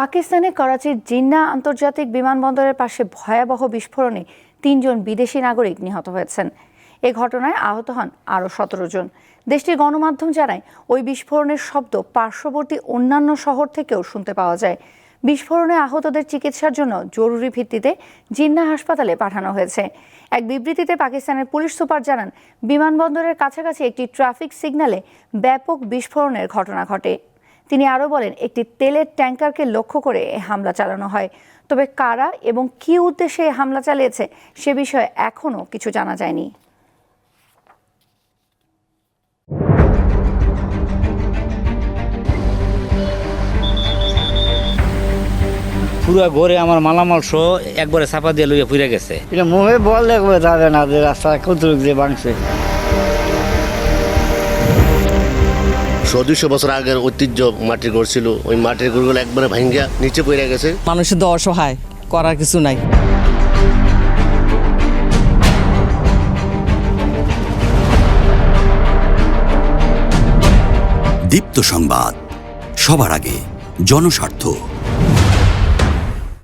পাকিস্তানে করাচির জিন্না আন্তর্জাতিক বিমানবন্দরের পাশে ভয়াবহ বিস্ফোরণে তিনজন বিদেশি নাগরিক নিহত হয়েছেন। এ ঘটনায় আহত হন আরও সতেরো জন। দেশটির গণমাধ্যম জানায়, ওই বিস্ফোরণের শব্দ পার্শ্ববর্তী অন্যান্য শহর থেকেও শুনতে পাওয়া যায়। বিস্ফোরণে আহতদের চিকিৎসার জন্য জরুরি ভিত্তিতে জিন্না হাসপাতালে পাঠানো হয়েছে। এক বিবৃতিতে পাকিস্তানের পুলিশ সুপার জানান, বিমানবন্দরের কাছাকাছি একটি ট্রাফিক সিগন্যালে ব্যাপক বিস্ফোরণের ঘটনা ঘটে। তিনি আরও বলেন একটি তেলের ট্যাঙ্কারকে লক্ষ্য করে এ হামলা চালানো হয়। তবে কারা এবং কি উদ্দেশ্যে হামলা চালিয়েছে সে বিষয়ে এখনও কিছু জানা যায়নি। পুরো ঘরে আমার মালামাল সহ একবারে চাপা দিয়ে লইয়া পুড়ে গেছে। এটা মুখে বললে কবে যাবে না যে রাস্তা কতটুক যে ভাঙছে। দুশো বছর আগের ঐতিহ্য মাটির ঘর ছিল। ওই মাটির ঘরগুলো একবারে ভাঙ্গা নিচে পড়ে গেছে। মানুষের তো অসহায় করার কিছু নাই। দীপ্ত সংবাদ সবার আগে জনস্বার্থ।